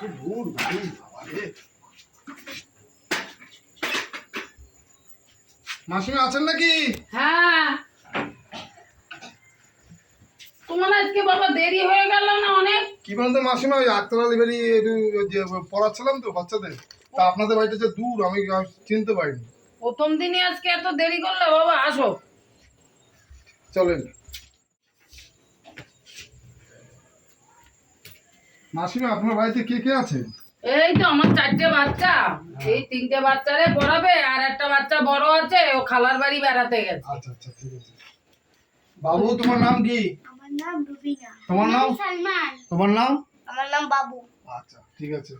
এত দূর গাড়ি বাবা রে। মাসিমা আছেন নাকি? হ্যাঁ। তোমার আজকে বাবা দেরি হয়ে গেল না অনেক? কি বলতো মাসিমা ওই আলী বাড়ি একটু পড়াচ্ছিলাম তো বাচ্চাদের। তা আপনাদের বাড়িটা যে দূর আমি আমি চিনতে পারিনি। প্রথম দিনে আজকে এত দেরি করলে বাবা আসো। চলেন। মাসিমা আপনার বাড়িতে কে কে আছে? এই তো আমার চারটে বাচ্চা। এই তিনটে বাচ্চারে পড়াবে আর একটা বাচ্চা বড় আছে ও খালার বাড়ি বেড়াতে গেছে। আচ্ছা আচ্ছা ঠিক আছে। বাবু তোমার নাম কি? আমার নাম রুবিনা। তোমার নাম? সালমান। তোমার নাম? আমার নাম বাবু। আচ্ছা ঠিক আছে।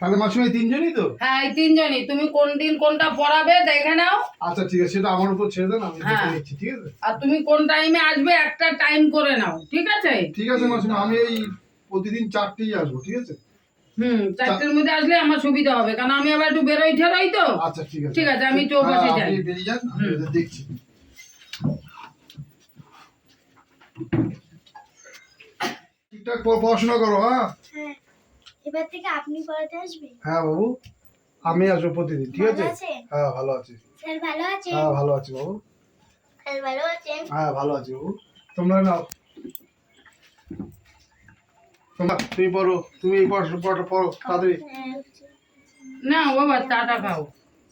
তাহলে মাসিমা এই তিনজনই তো? হ্যাঁ এই তিনজনই। তুমি কোন দিন কোনটা পড়াবে দেখে নাও। আচ্ছা ঠিক আছে সেটা আমার উপর ছেড়ে দেন আমি দেখে হ্যাঁ। নিচ্ছি ঠিক আছে? আর তুমি কোন টাইমে আসবে একটা টাইম করে নাও ঠিক আছে? ঠিক আছে মাসিমা আমি এই প্রতিদিন চারটেই আসব ঠিক আছে? হুম চারটের মধ্যে আসলে আমার সুবিধা হবে কারণ আমি আবার একটু বেরোই ঠেরোই তো। আচ্ছা ঠিক আছে। ঠিক আছে, আমি চৌপাশে যাই। আপনি বেরিয়ে যান আমি দেখছি। ঠিকঠাক পড়াশোনা করো হ্যাঁ? হ্যাঁ। এবার থেকে আপনি পড়াতে আসবেন? হ্যাঁ বাবু। আমি আসব প্রতিদিন ঠিক আছে? ভালো হ্যাঁ ভালো আছি। স্যার ভালো আছেন? হ্যাঁ ভালো আছি বাবু। স্যার ভালো আছেন? হ্যাঁ ভালো আছি বাবু। তোমরা নাও। তোমরা তুমি পড়ো তুমি এই পড়ো পড়ো পড়ো তাড়াতাড়ি। হ্যাঁ, না বাবা চাটা খাও।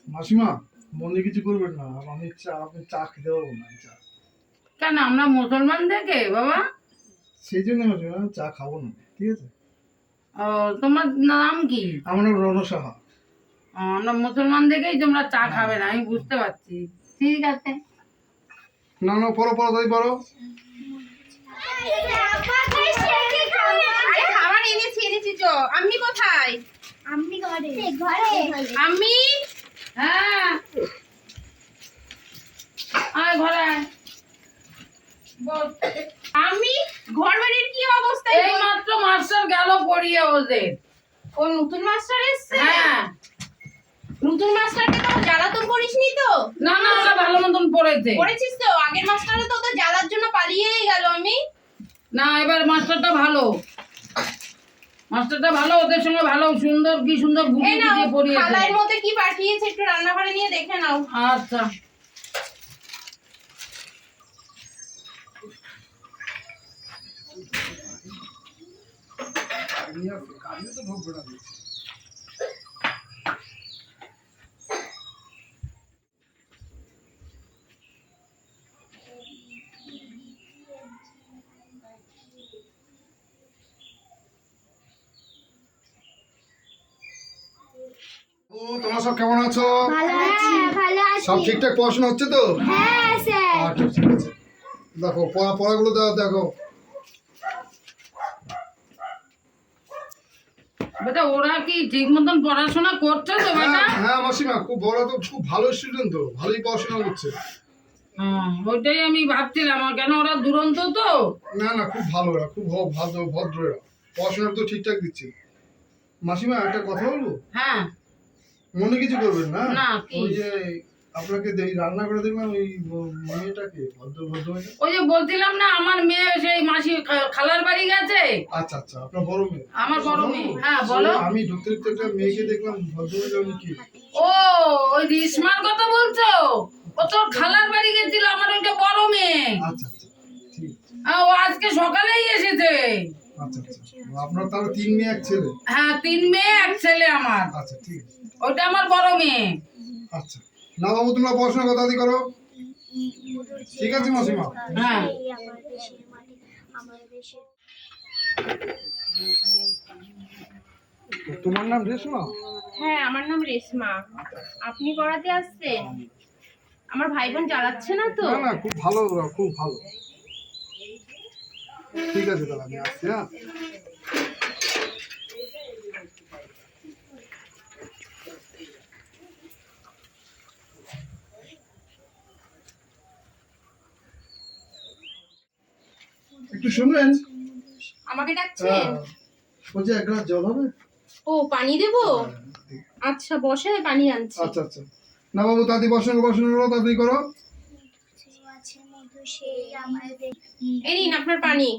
মাসিমা মনে কিছু করবেন না আমি চা আপনি চা খেতে পারব না চা। কেন আমরা মুসলমান থেকে বাবা? সেই জন্য মাসিমা চা খাব না ঠিক আছে? ও তোমার নাম কি? আমার নাম রণ সাহা। আমরা মুসলমান দেখেই তোমরা চা খাবে না আমি বুঝতে পারছি। ঠিক আছে। না না পড়ো পড়ো তাই পড়ো। এনেছি এনেছি চো আম্মি কোথায়? আপনি ঘরে। ঘরে। আম্মি? হ্যাঁ। আয় ঘরে। আম্মি ঘর বাড়ির কি অবস্থা? এই মাত্র মাস্টার গেল পড়িয়ে ওদের। ও নতুন মাস্টার এসছে? হ্যাঁ। নতুন মাস্টারকে তো জ্বালাতন করিসনি তো? না না ওরা ভালো মতন পড়েছে। করেছিস তো? আগের মাস্টারে তো তো জ্বালার জন্য পালিয়েই গেল আমি না এবার মাস্টারটা ভালো। মাস্টারটা ভালো ওদের সঙ্গে ভালো সুন্দর কি সুন্দর ঘুরে পড়িয়ে পড়িয়েছে মধ্যে কি পাঠিয়েছে একটু রান্নাঘরে নিয়ে দেখে নাও। আচ্ছা। ও তোমরা সব কেমন আছো? ভালো আছি। ভালো আছি। সব ঠিকঠাক পড়াশোনা হচ্ছে তো? হ্যাঁ স্যার আচ্ছা ঠিক আছে। দেখো পড়া পড়াগুলো দাও দেখো। বেটা ওরা কি ঠিক মতন পড়াশোনা করছে তো বেটা? হ্যাঁ হ্যাঁ মাসিমা খুব বড় তো খুব ভালো স্টুডেন্ট তো ভালোই পড়াশোনা করছে। হ্যাঁ, ওইটাই আমি ভাবছিলাম কেন ওরা দুরন্ত তো? না না খুব ভালো এরা খুব ভালো ভদ্র ভদ্র এরা পড়াশোনা তো ঠিকঠাক দিচ্ছে। মাসিমা একটা কথা বলব? হ্যাঁ। মনে কিছু করবেন না? ওই যে আপনাকে দেই রান্না করে দেখলাম ওই মেয়েটাকে ভদ্র ভদ্র ওই যে বলছিলাম না আমার মেয়ে সেই মাসি খালার বাড়ি গেছে। আচ্ছা আচ্ছা আপনার বড় মেয়ে। আমার বড় মেয়ে। হ্যাঁ বলো। আমি ঢুকতে ঢুকতে একটা মেয়েকে দেখলাম ভদ্র উনি কি? ও ওই রিসমার কথা বলছো? ও তোর খালার বাড়ি গেছিল আমার ওইটা বড় মেয়ে। আচ্ছা আচ্ছা ঠিক। হ্যাঁ, ও আজকে সকালেই এসেছে। আচ্ছা আচ্ছা। আপনার তাহলে তিন মেয়ে এক ছেলে? হ্যাঁ তিন মেয়ে এক ছেলে আমার। আচ্ছা ঠিক আছে। ওইটা আমার বড় মেয়ে। আচ্ছা। না বাবু তোমরা পড়াশোনা কথা দি করো। ঠিক আছে মাসিমা? হ্যাঁ। তোমার নাম রেশমা? হ্যাঁ আমার নাম রেশমা। আপনি পড়াতে আসছেন? আমার ভাই বোন জ্বালাচ্ছে না তো? না না খুব ভালো খুব ভালো। ঠিক আছে তাহলে আমি আসছি হ্যাঁ। একটু শুনবেন আমাকে ডাকছেন? হ্যাঁ। বলছি এক গ্লাস জল হবে? ও পানি দেবো? আচ্ছা বসে পানি আনছি। আচ্ছা আচ্ছা। না বাবু তাড়াতাড়ি পড়াশোনা পড়াশোনা করো তাড়াতাড়ি করো। এই নিন আপনার পানি।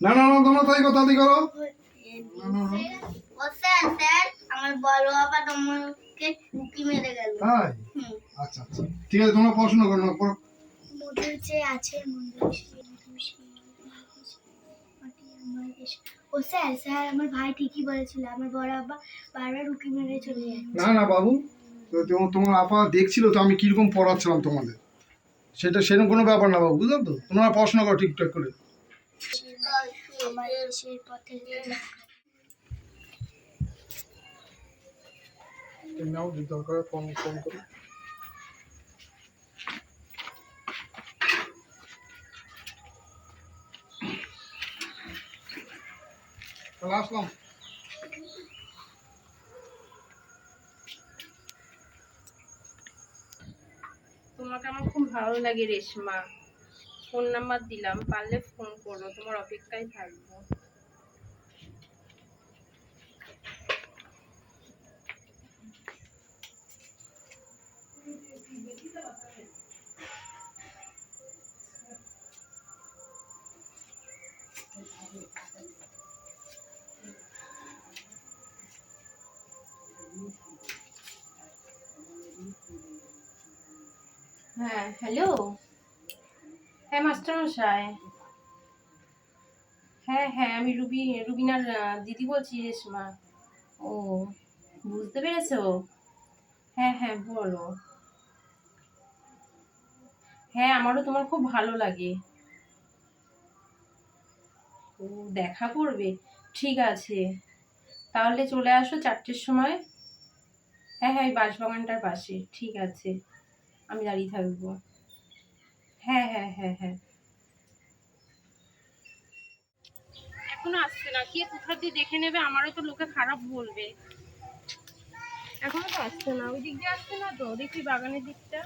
না না না তোমরা তাই কথা করো। আচ্ছা আচ্ছা। ঠিক আছে, তোমরা পড়াশোনা করো না ও স্যার স্যার আমার ভাই ঠিকই বলেছিল আমার বড় বাবা বারবার উকি মেরে চলে যাচ্ছে না না বাবু তোমার আপা দেখছিল তো আমি কীরকম পড়াচ্ছিলাম তোমাদের। সেটা সেরকম কোনো ব্যাপার না বাবু বুঝলো তো? তোমরা পড়াশোনা করো ঠিকঠাক করে। আমার দেশের পথে নাও, যদি দরকার ফোন ফোন করো। তাহলে আসলাম। তোমাকে আমার খুব ভালো লাগে রেশমা। ফোন নাম্বার দিলাম, পারলে ফোন করো, তোমার অপেক্ষায় থাকব। হ্যাঁ হ্যালো হ্যাঁ মাস্টারমশাই। হ্যাঁ হ্যাঁ আমি রুবি, রুবিনার দিদি বলছি, রেশমা। ও, বুঝতে পেরেছ? হ্যাঁ হ্যাঁ বলো। হ্যাঁ আমারও তোমার খুব ভালো লাগে। ও, দেখা করবে। ঠিক আছে। তাহলে চলে আসো চারটের সময়। হ্যাঁ হ্যাঁ ওই বাঁশবাগানটার পাশে। ঠিক আছে। আমি দাঁড়িয়ে থাকব। হ্যাঁ হ্যাঁ হ্যাঁ হ্যাঁ। এখনও আসছে না। কে কোথা দিয়ে দেখে নেবে? আমারও তো লোকে খারাপ বলবে। এখনও তো আসছে না। ওই দিক দিয়ে আসছে না তো? দেখি বাগানের দিকটা।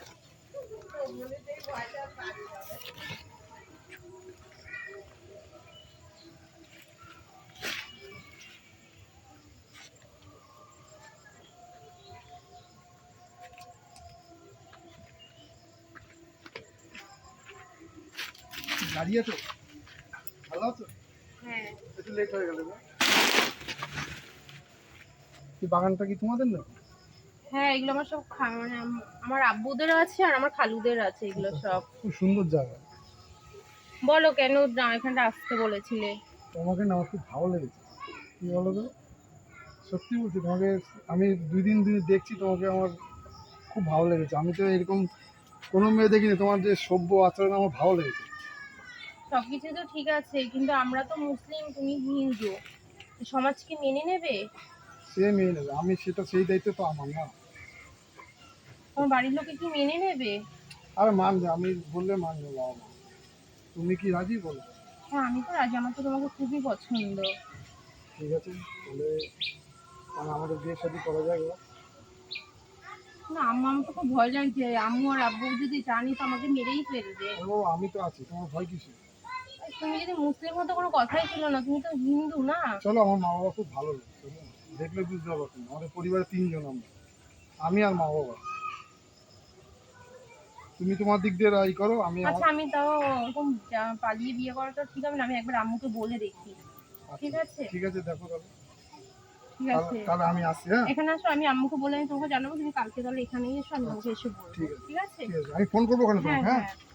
দাঁড়িয়ে তো। ভালো আছো? হ্যাঁ। একটু লেট হয়ে গেল কি বাগানটা কি তোমাদের না? হ্যাঁ এগুলো আমার সব মানে আমার আব্বুদের আছে আর আমার খালুদের আছে এগুলো সব। খুব সুন্দর জায়গা। বলো কেন না- এখানটা আসতে বলেছিলে। তোমাকে না আমার খুব ভালো লেগেছে। কি বলো তো? সত্যি বলছি তোমাকে আমি দুই দিন দুই দেখছি তোমাকে আমার খুব ভালো লেগেছে। আমি তো এরকম কোনো মেয়ে দেখিনি তোমার যে সভ্য আচরণ আমার ভালো লেগেছে। সবকিছু তো ঠিক আছে কিন্তু আমরা তো মুসলিম তুমি হিন্দু। সমাজ কি মেনে নেবে? সে মেনে নেবে আমি সেটা সেই দায়িত্ব তো আমার না। তোমার বাড়ির লোকে কি মেনে নেবে? আর মানবে আমি বললে মানবে বাবা তুমি কি রাজি বলো? হ্যাঁ আমি তো রাজি আমার তো তোমাকে খুবই পছন্দ। ঠিক আছে তাহলে মানে আমাদের বিয়ে শাদী করা এবার? না আম্মু আমার তো খুব ভয় লাগছে। আম্মু আর আব্বু যদি জানি তো আমাকে মেরেই ফেলবে। ও আমি তো আছি তোমার ভয় কিসে তুমি যদি মুসলিম হতো কোনো কথাই ছিল না তুমি তো হিন্দু না? চলো আমার মা বাবা খুব ভালো লোক দেখলে বুঝতে পারব তুমি। আমাদের পরিবারে তিনজন আমরা। আমি আর মা বাবা তুমি তোমার দিক দিয়ে রাই করো আমি আচ্ছা আমি তাও এরকম পালিয়ে বিয়ে করাটা ঠিক হবে না আমি একবার আম্মুকে বলে দেখি। ঠিক আছে? ঠিক আছে দেখো তাহলে। ঠিক আছে। তাহলে- আমি আসছি হ্যাঁ? এখানে আসো আমি আম্মুকে বলে আমি তোমাকে জানাব তুমি কালকে তাহলে এখানেই এসো আমি তোমাকে এসে বলব। ঠিক আছে। ঠিক আছে? আমি ফোন করব ওখানে হ্যাঁ তোমাকে হ্যাঁ হ্যাঁ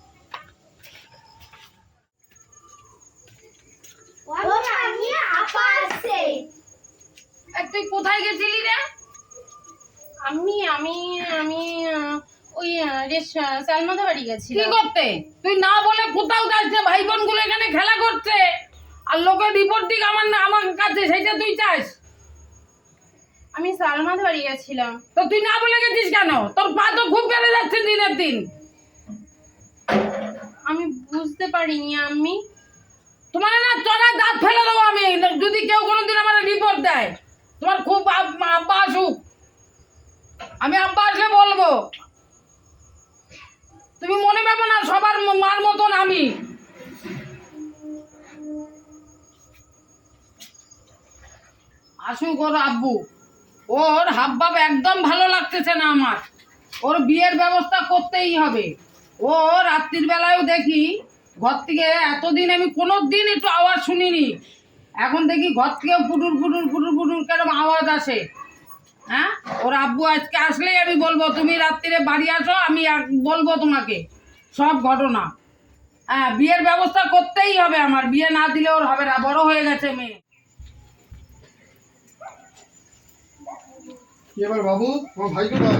ও মামি আপা আসছে এই তুই কোথায় গেছিলি রে? আমি আমি আমি ওই সালমাদা বাড়ি কি গেছিলাম করতে? তুই না বলে কোথাও যাস না ভাই বোনগুলো এখানে খেলা করছে। আর লোকের রিপোর্ট দিক আমার না আমার কাছে সেটা তুই চাস? আমি সালমাদা বাড়ি গেছিলাম। তো তুই না বলে গেছিস কেন? তোর পা তো খুব বেড়ে যাচ্ছে দিনের দিন। আমি বুঝতে পারিনি আমি তোমার না চড়া দাঁত ফেলে দেবো আমি। যদি কেউ কোনোদিন আমার রিপোর্ট দেয়, তোমার খুব আব- আব্বা আসুক। আমি আব্বা আসলে বলব। তুমি মনে পাবো না সবার মার মতন আমি। আসুক ওর আব্বু। ওর হাবভাব একদম ভালো লাগতেছে না আমার। ওর বিয়ের ব্যবস্থা করতেই হবে। ও রাত্রির বেলায়ও দেখি ঘর থেকে এতদিন আমি কোনো দিন একটু আওয়াজ শুনিনি। এখন দেখি ঘর থেকে পুটুর পুটুর পুটুর পুটুর কেরম আওয়াজ আসে। হ্যাঁ? ওর আব্বু আজকে আসলেই আমি বলব তুমি রাত্রিরে বাড়ি আসো আমি বলব তোমাকে সব ঘটনা। হ্যাঁ বিয়ের ব্যবস্থা করতেই হবে আমার। বিয়ে না দিলে ওর হবে না বড় হয়ে গেছে মেয়ে। এবার বাবু? তোমার ভাই কোথায়?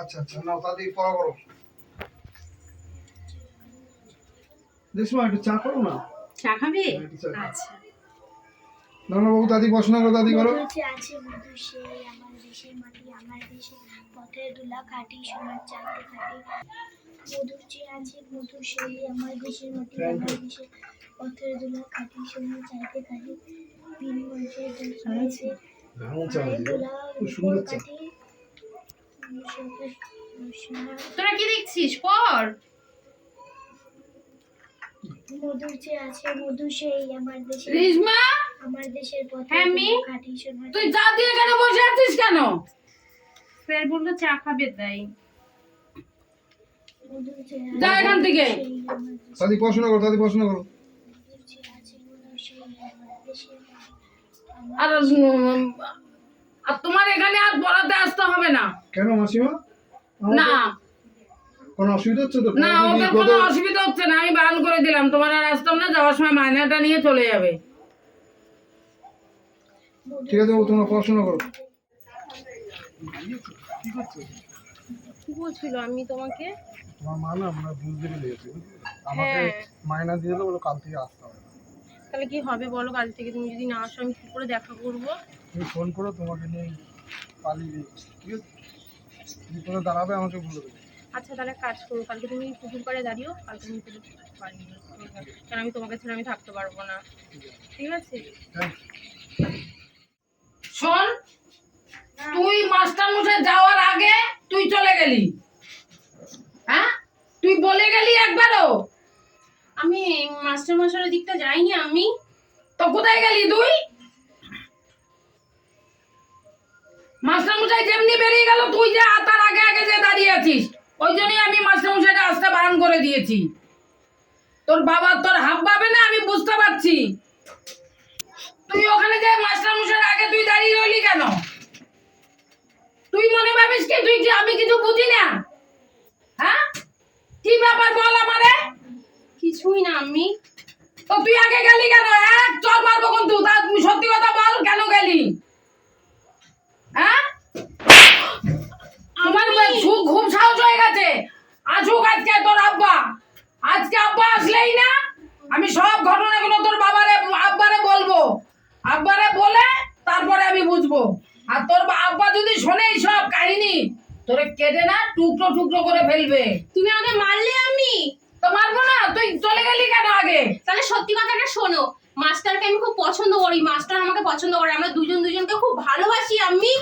আচ্ছা আচ্ছা। নাও তাড়াতাড়ি পড়া করো দেশমা একটু চা করো না? চা খাবে? খাও। আচ্ছা। না না বাবু দাদি পড়াশোনা করো দাদি করো। আছে মধু সেই আমার দেশের মাটি আমার দেশে পথের দুলা খাটি সোনার চাঁদে মধুর চেয়ে আছে মধু সেই আমার দেশের মাটি আমার দেশে পথের দুলা খাটি সোনার চাঁদে খাটি বিন বলছে দেশে কাটি সোনার তোরা কি দেখছিস? পর। মধুর চেয়ে আছে মধু সেই আমার দেশের রিজমা? আমার দেশের পথের হ্যাঁ, মি? দুলা খাটি সোনার তুই চা দিয়ে এখানে বসে আছিস কেন? স্যার বলল চা খাবে তাই। যা এখান থেকে। সেই আমার দেশের দাদি পড়াশোনা করো দাদি পড়াশোনা করো। আর আর তোমার এখানে আর পড়াতে আসতে হবে না। কেন মাসিমা? না। কোনো অসুবিধা হচ্ছে তো? না ওদের কোনো অসুবিধা হচ্ছে না আমি বারণ করে দিলাম। তোমার আর আসতাম না যাওয়ার সময় মায়নাটা নিয়ে চলে যাবে। ঠিক আছে বাবু তোমরা পড়াশোনা করো। কি বলছিল আমি তোমাকে? তোমার মা না আমরা বুঝতে পেরেছি আমাকে হ্যাঁ। মায়না দিয়ে দিলো বলে কাল থেকে আসতে হবে। তাহলে কি হবে বলো কাল থেকে তুমি যদি না আসো আমি কি করে দেখা করব? তুমি ফোন করো তোমাকে নিয়ে পালিয়ে ঠিক আছে? তুমি কোথাও দাঁড়াবে আমাকে বলে দেবে। আচ্ছা তাহলে কাজ করো কালকে তুমি পুকুর পাড়ে দাঁড়িও কালকে বাড়ি যাব। কারণ আমি তোমাকে ছেড়ে আমি থাকতে পারব না। ঠিক আছে? শোন তুই মাস্টার মুখে যাওয়ার আগে তুই চলে গেলি। হ্যাঁ? তুই বলে গেলি একবারও? আমি মাস্টার মশাইয়ের দিকটা যাইনি আমি। তো কোথায় গেলি তুই? মাস্টার মশাই যেমনি বেরিয়ে গেল তুই যে তার আগে আগে যে দাঁড়িয়ে আছিস। ওই জন্যই আমি মাস্টার মশাইটা আসতে বারণ করে দিয়েছি। তোর বাবা তোর হাব পাবে না আমি বুঝতে পারছি। তুই ওখানে যে মাস্টার মশাইয়ের আগে তুই দাঁড়িয়ে রইলি কেন? তুই মনে ভাবিস কি? তুই আমি কিছু বুঝি না? হ্যাঁ? কি ব্যাপার বল আমারে? কিছুই না আমি তো তুই আগে গেলি কেন এক চল মারবো কিন্তু তা সত্যি কথা বল কেন গেলি হ্যাঁ আমার খুব খুব সাহস হয়ে গেছে। আসুক আজকে তোর আব্বা। আজকে আব্বা আসলেই না আমি সব ঘটনাগুলো তোর বাবারে আব্বারে বলব। আব্বারে বলে তারপরে আমি বুঝব। আর তোর আব্বা যদি শোনে এই সব কাহিনী তোরে কেটে না টুকরো টুকরো করে ফেলবে। তুমি আমাকে মারলে আমি? তো মারবো না তুই চলে গেলি কেন আগে? তাহলে সত্যি কথাটা শোনো মাস্টারকে আমি খুব পছন্দ করি মাস্টার আমাকে পছন্দ করে আমরা দুজন দুজনকে খুব ভালোবাসি আমি?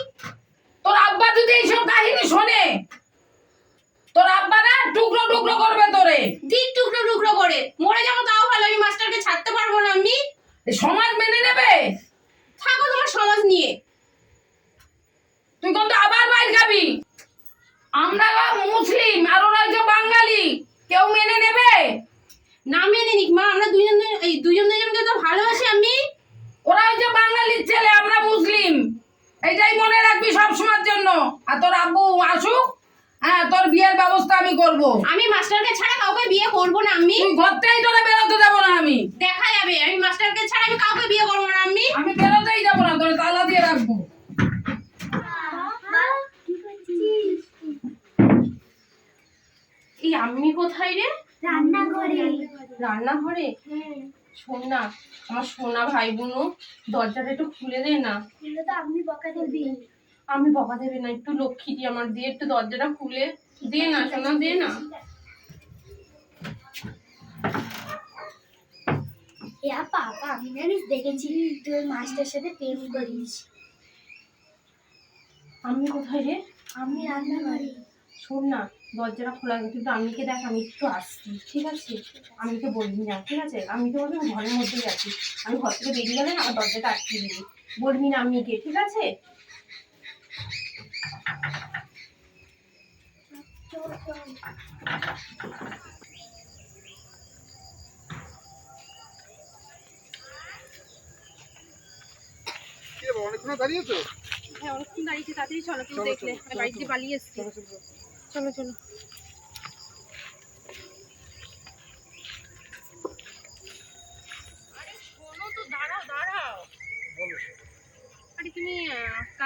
তোর আব্বা যদি এইসব কাহিনী শোনে তোর আব্বা না টুকরো টুকরো করবে তোরে। দিক টুকরো টুকরো করে। মরে যাব তাও ভালো আমি মাস্টারকে ছাড়তে পারব না আমি সমাজ মেনে নেবে? থাকো তোমার সমাজ নিয়ে। তুই কিন্তু আবার বাইর খাবি। আমরা মুসলিম আর ওরা হচ্ছে বাঙালি। কেউ মেনে নেবে? না মেনে নিক মা আমরা দুজন এই দুজন দুজনকে তো ভালোবাসি আমি ওরা হচ্ছে বাঙালির ছেলে আমরা মুসলিম। এইটাই মনে রাখবি সব সময়ের জন্য। আর তোর আব্বু আসুক হ্যাঁ তোর বিয়ের ব্যবস্থা আমি করব। আমি মাস্টারকে ছাড়া কাউকে বিয়ে করব না আমি তুই ঘর থেকেই তোরা বেরোতে যাব না আমি। দেখা যাবে আমি মাস্টারকে ছাড়া আমি কাউকে বিয়ে করব না আমি আমি বেরোতেই যাব না তোর তালা দিয়ে রাখব। এই আমি কোথায় রে? রান্না করে রান্নাঘরে? হ্যাঁ শোন না আমার সোনা ভাই বোনও দরজাটা একটু খুলে দে না। খুলে তো আপনি বকা দিবি। আমি বকা দেবে না একটু লক্ষ্মী দিয়ে আমার দিয়ে একটু দরজাটা খুলে। দে না সোনা দে না। ইয়া পাপা আমি জানিস দেখেছি তুই মাস্টার সাথে প্রেম করিস। আমি কোথায় রে? আমি রান্না করি শোন না দরজাটা খোলা কিন্তু আমিকে দেখ আমি একটু আসছি ঠিক আছে? আমিকে বলবি না ঠিক আছে? আমি তো বলবি ঘরের মধ্যেই আছি। আমি ঘর থেকে বেরিয়ে গেলে না আমার দরজাটা আটকে দিবি। বলবি না আমি আমিকে ঠিক আছে চল চল কি রে বাবা, অনেকক্ষণ দাঁড়িয়েছো হ্যাঁ অনেকক্ষণ দাঁড়িয়েছি তাড়াতাড়ি চলো তুমি দেখলে চলো, আমি বাড়ি থেকে চলো। পালিয়ে এসছি। চলো, চলো,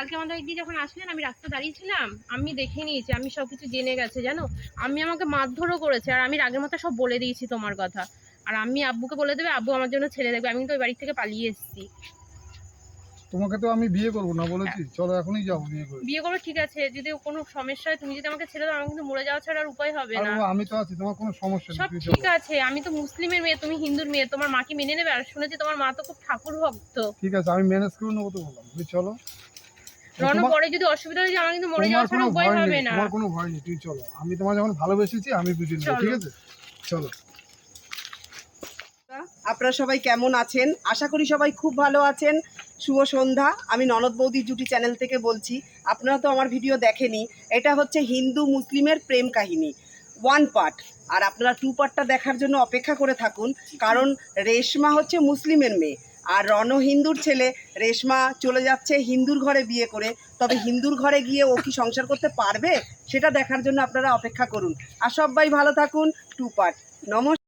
কালকে আমাদের একদিন যখন আসলেন আমি রাস্তা দাঁড়িয়েছিলাম আমি দেখে নিয়েছি আমি সব কিছু জেনে গেছে জানো? আমি আমাকে মারধরও করেছে আর আমি রাগের মতো সব বলে দিয়েছি তোমার কথা। আর আমি আব্বুকে বলে দেবে আব্বু আমার জন্য ছেড়ে দেবে আমি কিন্তু ওই বাড়ি থেকে পালিয়ে এসেছি। তোমাকে তো আমি বিয়ে করব না বলেছি চলো এখনই যাব বিয়ে করে। বিয়ে করো ঠিক আছে যদি কোনো সমস্যা হয় তুমি যদি আমাকে ছেড়ে দাও আমার কিন্তু মরে যাওয়া ছাড়া আর উপায় হবে না। আমি তো আছি তোমার কোনো সমস্যা নেই সব ঠিক আছে আমি তো মুসলিমের মেয়ে তুমি হিন্দুর মেয়ে তোমার মাকে মেনে নেবে? আর শুনেছি তোমার মা তো খুব ঠাকুর ভক্ত। ঠিক আছে আমি ম্যানেজ করে নেব তো বললাম চলো। রণ পরে যদি অসুবিধা হয়ে আমার কিন্তু মরে তোমার যাওয়া ছাড়া কোনো উপায় হবে না। তোমার কোনো ভয় নেই তুই চলো। আমি তোমার যখন ভালোবেসেছি আমি বুঝে নেব। ঠিক আছে? চলো। আপনারা সবাই কেমন আছেন? আশা করি সবাই খুব ভালো আছেন। শুভ সন্ধ্যা। আমি ননদ বৌদি জুটি চ্যানেল থেকে বলছি আপনারা তো আমার ভিডিও দেখেনি। এটা হচ্ছে হিন্দু মুসলিমের প্রেম কাহিনী। ওয়ান পার্ট আর আপনারা টু পার্টটা দেখার জন্য অপেক্ষা করে থাকুন কারণ রেশমা হচ্ছে মুসলিমের মেয়ে। আর রণ হিন্দুর ছেলে রেশমা চলে যাচ্ছে হিন্দুর ঘরে বিয়ে করে। তবে হিন্দুর ঘরে গিয়ে ও কি সংসার করতে পারবে? সেটা দেখার জন্য আপনারা অপেক্ষা করুন। আর সবাই ভালো থাকুন। Two part. নমস্কার।